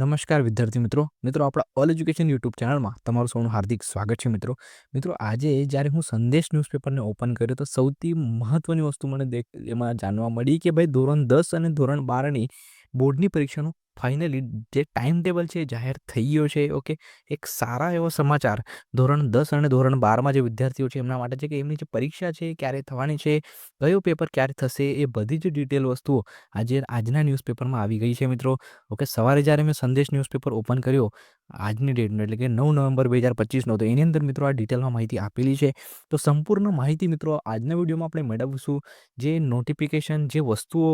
નમસ્કાર વિદ્યાર્થી મિત્રો. મિત્રો, આપણા ઓલ એજ્યુકેશન યુટ્યુબ ચેનલમાં તમારું સૌનું હાર્દિક સ્વાગત છે મિત્રો. મિત્રો, આજે જ્યારે હું સંદેશ ન્યૂઝપેપરને ઓપન કર્યો તો સૌથી મહત્ત્વની વસ્તુ મને દેખ, એમાં જાણવા મળી કે ભાઈ ધોરણ દસ અને ધોરણ બારની બોર્ડની પરીક્ષાનું ફાઇનલી જે ટાઈમ ટેબલ છે જાહેર થઈ ગયો છે, ઓકે? એક સારા એવો સમાચાર. ધોરણ દસ અને ધોરણ બારમાં જે વિદ્યાર્થીઓ છે એમના માટે છે કે એમની જે પરીક્ષા છે ક્યારે થવાની છે, કયો પેપર ક્યારે થશે એ બધી જ ડિટેલ વસ્તુઓ આજે આજના ન્યૂઝપેપરમાં આવી ગઈ છે મિત્રો. ઓકે, સવારે જ્યારે મેં સંદેશ ન્યૂઝપેપર ઓપન કર્યો આજની ડેટનો એટલે કે નવ નવેમ્બર બે હજાર પચીસનો. તો એની અંદર મિત્રો આ ડિટેલમાં માહિતી આપેલી છે. તો સંપૂર્ણ માહિતી મિત્રો આજના વિડીયોમાં આપણે મેળવીશું. જે નોટિફિકેશન જે વસ્તુઓ,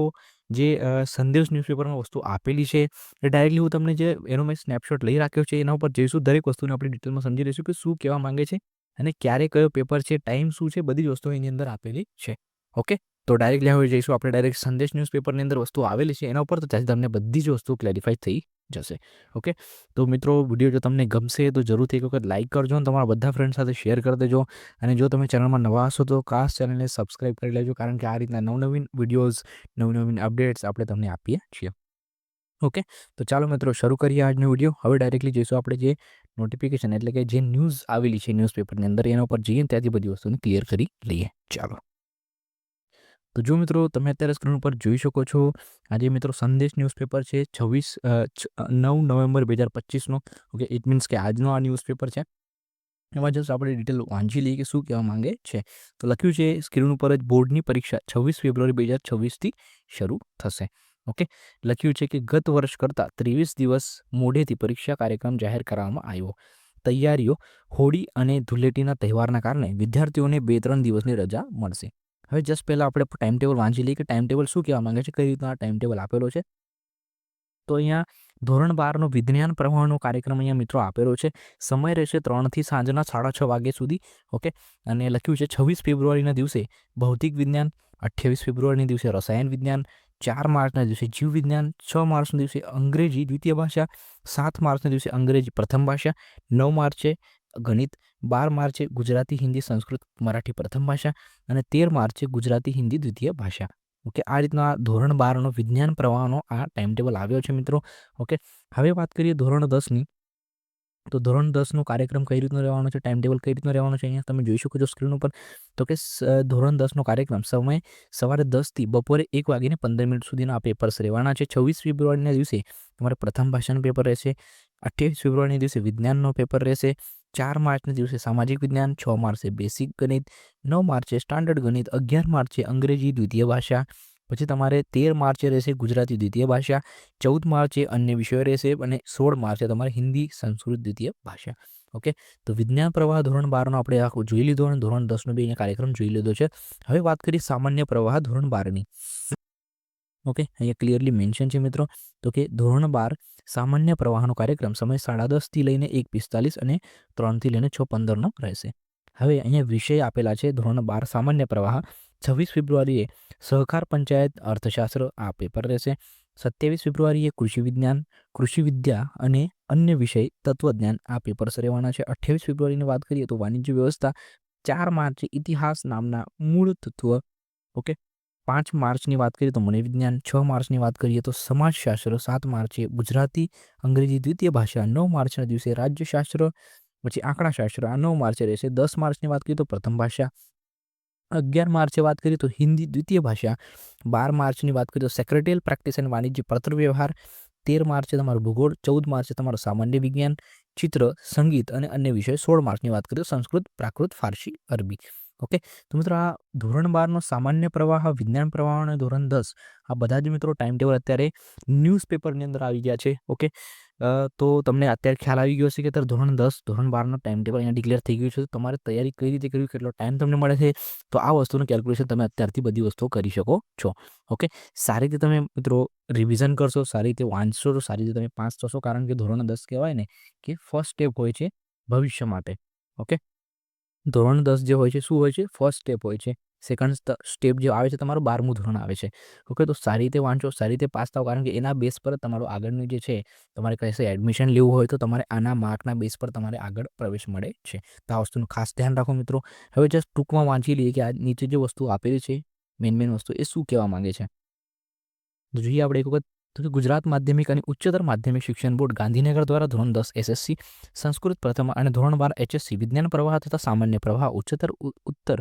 જે સંદેશ ન્યૂઝપેપરમાં વસ્તુ આપેલી છે. એ ડાયરેક્ટલી હું તમને જે, એનો મેં સ્નેપશોટ લઈ રાખ્યો છે, એના ઉપર જઈશું. દરેક વસ્તુને આપણે ડિટેલમાં સમજી લઈશું કે શું કહેવા માંગે છે અને ક્યારે કયો પેપર છે ટાઈમ શું છે, બધી જ વસ્તુઓ એની અંદર આપેલી છે. ઓકે? તો ડાયરેક્ટલી હવે જઈશું. આપણે ડાયરેક્ટ સંદેશ ન્યૂઝપેપરની અંદર વસ્તુ આવેલી છે. એના ઉપર તો ત્યાંથી તમને બધી જ વસ્તુ ક્લેરિફાઈ થઈ જશે. ઓકે? તો મિત્રો, વીડિયો જો તમને ગમશે તો જરૂરથી એક વખત લાઇક કરજો અને તમારા બધા ફ્રેન્ડ સાથે શેર કરી દેજો. અને જો તમે ચેનલમાં નવા હશો તો ખાસ ચેનલને સબસ્ક્રાઇબ કરી લેજો કારણ કે આ રીતના નવનવીન વિડીયોઝ નવી નવીન અપડેટ્સ આપણે તમને આપીએ છીએ. ઓકે? તો ચાલો મિત્રો, શરૂ કરીએ આજનો વીડિયો. હવે ડાયરેક્ટલી જઈશું આપણે જે નોટિફિકેશન એટલે કે જે ન્યૂઝ આવેલી છે ન્યૂઝપેપરની અંદર, એના ઉપર જઈએ ત્યાંથી બધી વસ્તુને ક્લિયર કરી લઈએ. ચાલો. તો જો મિત્રો તમે અત્યારે સ્ક્રીન ઉપર જોઈ શકો છો, આજે મિત્રો સંદેશ ન્યૂઝપેપર છે છવ્વીસ નવ નવેમ્બર બે હજાર પચીસનો, ઓકે? ઇટ મીન્સ કે આજનો આ ન્યૂઝપેપર છે. એમાં જસ્ટ આપણે ડિટેલ વાંચી લઈએ કે શું કહેવા માંગે છે. તો લખ્યું છે સ્ક્રીન ઉપર જ બોર્ડની પરીક્ષા છવ્વીસ ફેબ્રુઆરી બે હજાર છવ્વીસથી શરૂ થશે, ઓકે? લખ્યું છે કે ગત વર્ષ કરતાં ત્રેવીસ દિવસ મોઢેથી પરીક્ષા કાર્યક્રમ જાહેર કરવામાં આવ્યો. તૈયારીઓ હોળી અને ધૂળેટીના તહેવારના કારણે વિદ્યાર્થીઓને બે ત્રણ દિવસની રજા મળશે. હવે જસ્ટ પહેલાં આપણે ટાઈમ ટેબલ વાંચી લઈએ કે ટાઈમ ટેબલ શું કહેવા માંગે છે, કઈ રીતના ટાઈમ ટેબલ આપેલો છે. તો અહીંયા ધોરણ બારનો વિજ્ઞાન પ્રવાહનો કાર્યક્રમ અહીંયા મિત્રો આપેલો છે. સમય રહેશે ત્રણથી સાંજના સાડા છ વાગ્યા સુધી ઓકે અને લખ્યું છે છવ્વીસ ફેબ્રુઆરીના દિવસે ભૌતિક વિજ્ઞાન, અઠ્યાવીસ ફેબ્રુઆરીના દિવસે રસાયણ વિજ્ઞાન, ચાર માર્ચના દિવસે જીવ વિજ્ઞાન, છ માર્ચના દિવસે અંગ્રેજી દ્વિતીય ભાષા, સાત માર્ચના દિવસે અંગ્રેજી પ્રથમ ભાષા, નવ માર્ચે ગણિત બાર માર્ચે ગુજરાતી, હિન્દી, સંસ્કૃત, મરાઠી પ્રથમ ભાષા અને તેર માર્ચે ગુજરાતી, હિન્દી દ્વિતીય ભાષા. ઓકે, આ રીતના ધોરણ બારનો વિજ્ઞાન પ્રવાહનો આ ટાઈમ ટેબલ આવ્યો છે મિત્રો. ઓકે, હવે વાત કરીએ ધોરણ દસની. તો ધોરણ દસનો કાર્યક્રમ કઈ રીતનો રહેવાનો છે? ટાઈમ ટેબલ કઈ રીતનો રહેવાનો છે? અહીંયા તમે જોઈ શકો છો સ્ક્રીન ઉપર. તો કે ધોરણ દસનો કાર્યક્રમ સમય સવારે દસથી બપોરે એક વાગીને પંદર મિનિટ સુધીના આ પેપર્સ રહેવાના છે. છવ્વીસ ફેબ્રુઆરીના દિવસે તમારે પ્રથમ ભાષાનું પેપર રહેશે. અઠ્યાવીસ ફેબ્રુઆરીના દિવસે વિજ્ઞાનનો પેપર રહેશે. ચાર માર્ચના દિવસે સામાજિક વિજ્ઞાન, છ માર્ચે બેસિક ગણિત, નવ માર્ચે સ્ટાન્ડર્ડ ગણિત, અગિયાર માર્ચે અંગ્રેજી દ્વિતીય ભાષા, પછી તમારે તેર માર્ચે રહેશે ગુજરાતી દ્વિતીય ભાષા, ચૌદ માર્ચે અન્ય વિષયો રહેશે અને સોળ માર્ચે તમારે હિન્દી સંસ્કૃત દ્વિતીય ભાષા. ઓકે? તો વિજ્ઞાન પ્રવાહ ધોરણ બારનો આપણે આખું જોઈ લીધો અને ધોરણ દસનો બી અહીંયા કાર્યક્રમ જોઈ લીધો છે. હવે વાત કરીએ સામાન્ય પ્રવાહ ધોરણ બારની. ઓકે? અહીંયા ક્લિયરલી મેન્શન છે મિત્રો. તો કે ધોરણ બાર સામાન્ય પ્રવાહનો કાર્યક્રમ સમય સાડા દસથી લઈને એક પિસ્તાલીસ અને ત્રણથી લઈને છ પંદરનો રહેશે. હવે અહીંયા વિષય આપેલા છે, ધોરણ બાર સામાન્ય પ્રવાહ. છવ્વીસ ફેબ્રુઆરીએ સહકાર પંચાયત અર્થશાસ્ત્ર આ પેપર રહેશે. સત્યાવીસ ફેબ્રુઆરીએ કૃષિ વિજ્ઞાન, કૃષિ વિદ્યા અને અન્ય વિષય તત્વજ્ઞાન આ પેપર્સ રહેવાના છે. અઠ્યાવીસ ફેબ્રુઆરીની વાત કરીએ તો વાણિજ્ય વ્યવસ્થા, ચાર માર્ચે ઇતિહાસ નામના મૂળ તત્વ, ઓકે? પાંચ માર્ચની વાત કરીએ તો મનોવિજ્ઞાન છ માર્ચની વાત કરીએ તો સમાજશાસ્ત્ર, સાત માર્ચે ગુજરાતી, અંગ્રેજી દ્વિતીય ભાષા, નવ માર્ચના દિવસે રાજ્યશાસ્ત્ર, પછી આંકડાશાસ્ત્ર, આ નવ માર્ચે રહેશે. દસ માર્ચની વાત કરીએ તો પ્રથમ ભાષા, અગિયાર માર્ચે વાત કરીએ તો હિન્દી દ્વિતીય ભાષા, બાર માર્ચની વાત કરીએ તો સેક્રેટરીયલ પ્રેક્ટિસ અને વાણિજ્ય પત્ર વ્યવહાર તેર માર્ચે તમારું ભૂગોળ, ચૌદ માર્ચે તમારું સામાન્ય વિજ્ઞાન, ચિત્ર, સંગીત અને અન્ય વિષય, સોળ માર્ચની વાત કરીએ તો સંસ્કૃત, પ્રાકૃત, ફારસી, અરબી. ઓકે? તો મિત્રો આ ધોરણ બારનો સામાન્ય પ્રવાહ, વિજ્ઞાન પ્રવાહ અને ધોરણ દસ, આ બધા જ મિત્રો ટાઈમ ટેબલ અત્યારે ન્યૂઝપેપરની અંદર આવી ગયા છે, ઓકે? તો તમને અત્યારે ખ્યાલ આવી ગયો છે કે અત્યારે ધોરણ દસ, ધોરણ બારનો ટાઈમ ટેબલ અહીંયા ડિક્લેર થઈ ગયું છે, તો તમારે તૈયારી કઈ રીતે કરવી, કેટલો ટાઈમ તમને મળે છે, તો આ વસ્તુનું કેલ્ક્યુલેશન તમે અત્યારથી બધી વસ્તુઓ કરી શકો છો, ઓકે? સારી રીતે તમે મિત્રો રિવિઝન કરશો, સારી રીતે વાંચશો, તો સારી રીતે તમે પાસ થશો, કારણ કે ધોરણ દસ કહેવાય ને કે ફર્સ્ટ સ્ટેપ હોય છે ભવિષ્ય માટે, ઓકે? ધોરણ દસ જે હોય છે, શું હોય છે? ફર્સ્ટ સ્ટેપ હોય છે. સેકન્ડ સ્ટેપ જે આવે છે, તમારું બારમું ધોરણ આવે છે. ઓકે તો સારી રીતે વાંચો, સારી રીતે પાસ થાવ કારણ કે એના બેસ પર તમારું આગળનું જે છે, તમારે કહેશે એડમિશન લેવું હોય તો તમારે આના માર્કના બેસ પર તમારે આગળ પ્રવેશ મળે છે. તો આ વસ્તુનું ખાસ ધ્યાન રાખો મિત્રો. હવે જસ્ટ ટૂંકમાં વાંચી લઈએ કે આ નીચે જે વસ્તુ આપેલી છે મેન મેન વસ્તુ એ શું કહેવા માંગે છે? જોઈએ આપણે એક વખત તો કે ગુજરાત માધ્યમિક અને ઉચ્ચતર માધ્યમિક શિક્ષણ બોર્ડ ગાંધીનગર દ્વારા ધોરણ દસ એસએસસી, સંસ્કૃત પ્રથમ અને ધોરણ બાર એચએસસી વિજ્ઞાન પ્રવાહ તથા સામાન્ય પ્રવાહ, ઉચ્ચતર ઉત્તર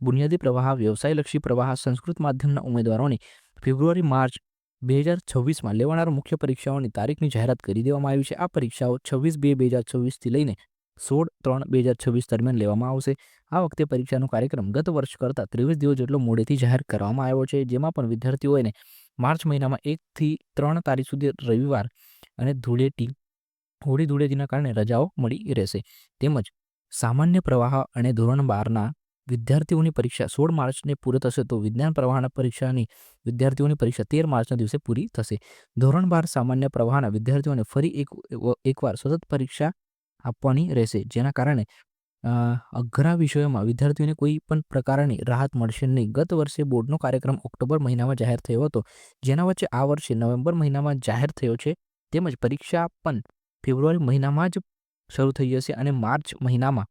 બુનિયાદી પ્રવાહ, વ્યવસાયલક્ષી પ્રવાહ, સંસ્કૃત માધ્યમના ઉમેદવારોની ફેબ્રુઆરી, માર્ચ બે હજાર છવ્વીસમાં લેવાનાર મુખ્ય પરીક્ષાઓની તારીખની જાહેરાત કરી દેવામાં આવી છે. આ પરીક્ષાઓ છવ્વીસ બે બે હજાર છવ્વીસથી લઈને સોળ ત્રણ બે હજાર છવ્વીસ દરમિયાન લેવામાં આવશે. આ વખતે પરીક્ષાનો કાર્યક્રમ ગત વર્ષ કરતાં ત્રેવીસ દિવસ જેટલો મોડેથી જાહેર કરવામાં આવ્યો છે, જેમાં પણ વિદ્યાર્થીઓને માર્ચ મહિનામાં એકથી ત્રણ તારીખ સુધી રવિવાર અને ધૂળેટી, હોળી ધૂળેટીના કારણે રજાઓ મળી રહેશે. તેમજ સામાન્ય પ્રવાહ અને ધોરણ બારના વિદ્યાર્થીઓની પરીક્ષા સોળ માર્ચને પૂરી થશે તો વિજ્ઞાન પ્રવાહના પરીક્ષાની વિદ્યાર્થીઓની પરીક્ષા તેર માર્ચના દિવસે પૂરી થશે. ધોરણ બાર સામાન્ય પ્રવાહના વિદ્યાર્થીઓને ફરી એક એકવાર સતત પરીક્ષા આપવાની રહેશે, જેના કારણે અઘરા વિષયોમાં વિદ્યાર્થીઓને કોઈ પણ પ્રકારની રાહત મળશે નહીં. ગત વર્ષે બોર્ડનો કાર્યક્રમ ઓક્ટોબર મહિનામાં જાહેર થયો હતો. જેના વચ્ચે આ વર્ષે નવેમ્બર મહિનામાં જાહેર થયો છે. તેમજ પરીક્ષા પણ ફેબ્રુઆરી મહિનામાં જ શરૂ થઈ જશે અને માર્ચ મહિનામાં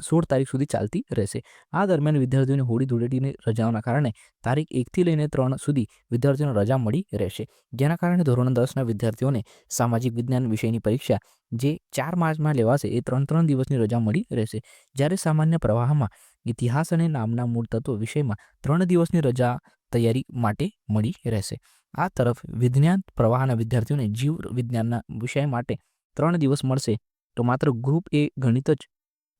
સોળ તારીખ સુધી ચાલતી રહેશે. આ દરમિયાન વિદ્યાર્થીઓને હોળી ધૂળેટીની રજાઓના કારણે તારીખ એકથી લઈને ત્રણ સુધી વિદ્યાર્થીઓને રજા મળી રહેશે. જેના કારણે ધોરણ દસના વિદ્યાર્થીઓને સામાજિક વિજ્ઞાન વિષયની પરીક્ષા જે ચાર માર્ચમાં લેવાશે એ ત્રણ ત્રણ દિવસની રજા મળી રહેશે. જ્યારે સામાન્ય પ્રવાહમાં ઇતિહાસ અને નામના મૂળ તત્વો વિષયમાં ત્રણ દિવસની રજા તૈયારી માટે મળી રહેશે. આ તરફ વિજ્ઞાન પ્રવાહના વિદ્યાર્થીઓને જીવ વિજ્ઞાનના વિષય માટે ત્રણ દિવસ મળશે તો માત્ર ગ્રુપ એ ગણિત જ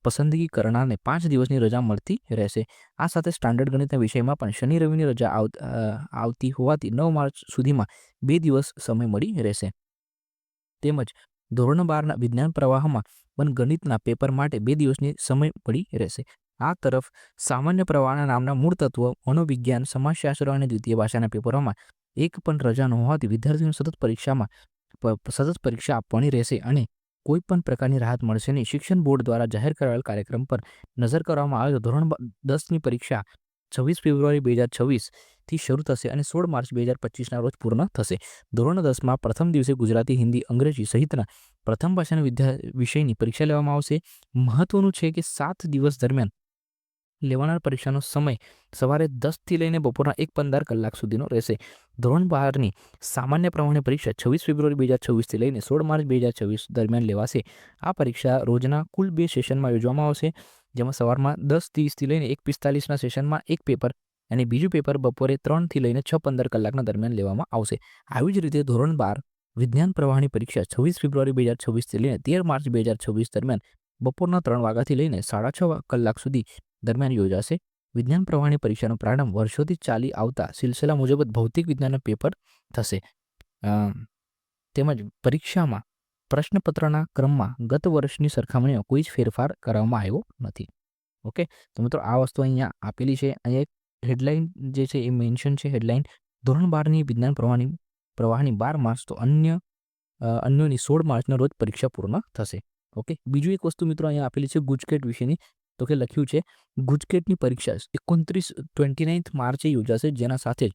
પસંદગી કરનારને પાંચ દિવસની રજા મળતી રહેશે. આ સાથે સ્ટાન્ડર્ડ ગણિતના વિષયમાં પણ શનિ રવિની રજા આવતી હોવાથી નવ માર્ચ સુધીમાં બે દિવસ સમય મળી રહેશે. તેમજ ધોરણ બારના વિજ્ઞાન પ્રવાહમાં પણ ગણિતના પેપર માટે બે દિવસની સમય મળી રહેશે. આ તરફ સામાન્ય પ્રવાહના નામના મૂળ તત્વ મનોવિજ્ઞાન, સમાજશાસ્ત્ર અને દ્વિતીય ભાષાના પેપરોમાં એક પણ રજા ન હોવાથી વિદ્યાર્થીઓને સતત પરીક્ષામાં સતત પરીક્ષા આપવાની રહેશે અને કોઈ પણ પ્રકારની રાહત મળશે નહીં. શિક્ષણ બોર્ડ દ્વારા જાહેર કરાયેલ કાર્યક્રમ પર નજર કરવામાં આવે તો ધોરણ દસની પરીક્ષા છવ્વીસ ફેબ્રુઆરી બે હજાર છવ્વીસથી શરૂ થશે અને સોળ માર્ચ બે હજાર પચીસના રોજ પૂર્ણ થશે. ધોરણ દસમાં પ્રથમ દિવસે ગુજરાતી, હિન્દી, અંગ્રેજી સહિતના પ્રથમ ભાષાના વિદ્યા વિષયની પરીક્ષા લેવામાં આવશે. મહત્વનું છે કે સાત દિવસ દરમિયાન લેવાનાર પરીક્ષાનો સમય સવારે દસથી લઈને બપોરના એક પંદર કલાક સુધીનો રહેશે. ધોરણ બારની સામાન્ય પ્રમાણે પરીક્ષા છવ્વીસ ફેબ્રુઆરી બે હજાર છવ્વીસથી લઈને સોળ માર્ચ બે હજાર છવ્વીસ દરમિયાન લેવાશે. આ પરીક્ષા રોજના કુલ બે સેશનમાં યોજવામાં આવશે, જેમાં સવારમાં દસ ત્રીસથી લઈને એક પિસ્તાલીસના સેશનમાં એક પેપર અને બીજું પેપર બપોરે ત્રણથી લઈને છ પંદર કલાકના દરમિયાન લેવામાં આવશે. આવી જ રીતે ધોરણ બાર વિજ્ઞાન પ્રવાહની પરીક્ષા છવ્વીસ ફેબ્રુઆરી બે હજાર છવ્વીસથી લઈને તેર માર્ચ બે હજાર છવ્વીસ દરમિયાન બપોરના ત્રણ વાગ્યાથી લઈને સાડા છ કલાક સુધી દરમિયાન યોજાશે. વિજ્ઞાન પ્રવાહની પરીક્ષાનો પ્રારંભ વર્ષોથી ચાલી આવતા સિલસિલા મુજબ ભૌતિક વિજ્ઞાનના પેપર થશે. તેમજ પરીક્ષામાં પ્રશ્નપત્રના ક્રમમાં ગત વર્ષની સરખામણીમાં કોઈ જ ફેરફાર કરવામાં આવ્યો નથી. ઓકે? તો મિત્રો, આ વસ્તુ અહીંયા આપેલી છે. અહીંયા એક હેડલાઇન જે છે એ મેન્શન છે. હેડલાઇન, ધોરણ બારની વિજ્ઞાન પ્રવાહની પ્રવાહની બાર માર્ચ તો અન્ય અન્યોની સોળ માર્ચના રોજ પરીક્ષા પૂર્ણ થશે. ઓકે? બીજું એક વસ્તુ મિત્રો અહીંયા આપેલી છે ગુજકેટ વિશેની. તો કે લખ્યું છે, ગુજકેટની પરીક્ષા એકોણત્રીસ ટ્વેન્ટી નાઇન્થ માર્ચે યોજાશે, જેના સાથે જ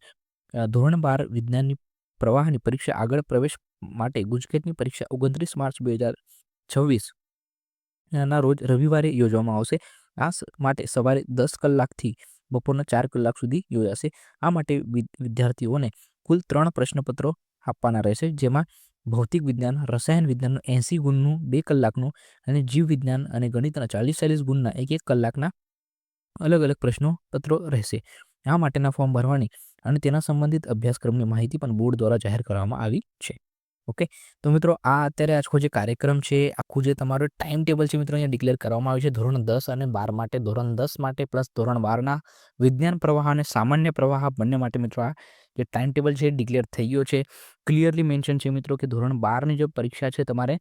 ધોરણ બાર વિજ્ઞાનની પ્રવાહની પરીક્ષા આગળ પ્રવેશ માટે ગુજકેટની પરીક્ષા ઓગણત્રીસ માર્ચ બે હજાર છવ્વીસ ના રોજ રવિવારે યોજવામાં આવશે. આ માટે સવારે દસ કલાકથી બપોરના ચાર કલાક સુધી યોજાશે. આ માટે વિદ- વિદ્યાર્થીઓને કુલ ત્રણ પ્રશ્નપત્રો આપવાના રહેશે, જેમાં ભૌતિક વિજ્ઞાન, રસાયણ વિજ્ઞાનનું એંસી ગુણનું બે કલાકનું અને જીવ વિજ્ઞાન અને ગણિતના ચાલીસ ચાલીસ ગુણના એક એક કલાકના અલગ અલગ પ્રશ્નો પત્રો રહેશે. આ માટેના ફોર્મ ભરવાની અને તેના સંબંધિત અભ્યાસક્રમની માહિતી પણ બોર્ડ દ્વારા જાહેર કરવામાં આવી છે. ઓકે? તો મિત્રો, આ અત્યારે આખો જે કાર્યક્રમ છે, આખું જે તમારો ટાઈમ ટેબલ છે મિત્રો, અહીંયા ડિક્લેર કરવામાં આવ્યું છે. ધોરણ દસ અને બાર માટે, ધોરણ દસ માટે પ્લસ ધોરણ બારના વિજ્ઞાન પ્રવાહ અને સામાન્ય પ્રવાહ બંને માટે મિત્રો આ જે ટાઈમ ટેબલ છે ડિક્લેર થઈ ગયો છે. ક્લિયરલી મેન્શન છે મિત્રો કે ધોરણ બારની જે પરીક્ષા છે તમારે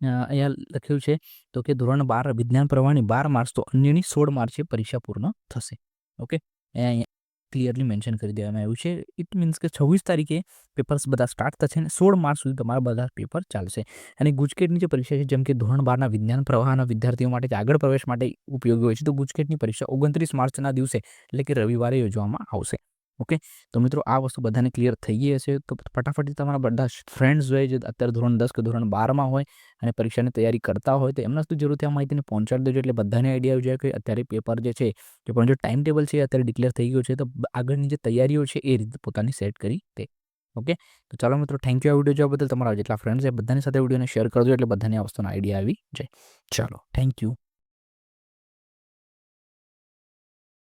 અહીંયા લખ્યું છે તો કે ધોરણ બાર વિજ્ઞાન પ્રવાહની બાર માર્ચ તો અન્યની સોળ માર્ચે પરીક્ષા પૂર્ણ થશે. ઓકે? અહીંયા ક્લિયરલી મેન્શન કરી દેવામાં આવ્યું છે. ઇટ મીન્સ કે છવ્વીસ તારીખે પેપર્સ બધા સ્ટાર્ટ થશે અને સોળ માર્ચ સુધી તમારા બધા પેપર ચાલશે. અને ગુજકેટની જે પરીક્ષા છે, જેમ કે ધોરણ બારના વિજ્ઞાન પ્રવાહના વિદ્યાર્થીઓ માટે, આગળ પ્રવેશ માટે ઉપયોગી હોય છે, તો ગુજકેટની પરીક્ષા ઓગણત્રીસ માર્ચના દિવસે એટલે કે રવિવારે યોજવામાં આવશે. ઓકે? તો મિત્રો આ વસ્તુ બધાને ક્લિયર થઈ ગઈ હશે. તો ફટાફટ તમારા બધા ફ્રેન્ડ્સ હોય જે અત્યારે ધોરણ દસ કે ધોરણ બારમાં હોય અને પરીક્ષાની તૈયારી કરતા હોય, તો એમના સુધી જરૂરથી આ માહિતીને પહોંચાડી દેજો. એટલે બધાને આઈડિયા આવી જાય કે અત્યારે પેપર જે છે, કે પણ જો ટાઈમ ટેબલ છે અત્યારે ડિક્લેર થઈ ગયું છે, તો આગળની જે તૈયારીઓ છે એ રીતે પોતાની સેટ કરી તે ઓકે? તો ચાલો મિત્રો થેન્ક યુ આ વીડિયો જોવા બદલ તમારા જેટલા ફ્રેન્ડ્સ છે બધાની સાથે વિડીયોને શેર કરજો એટલે બધાને આ વસ્તુનો આઈડિયા આવી જાય. ચાલો થેન્ક યુ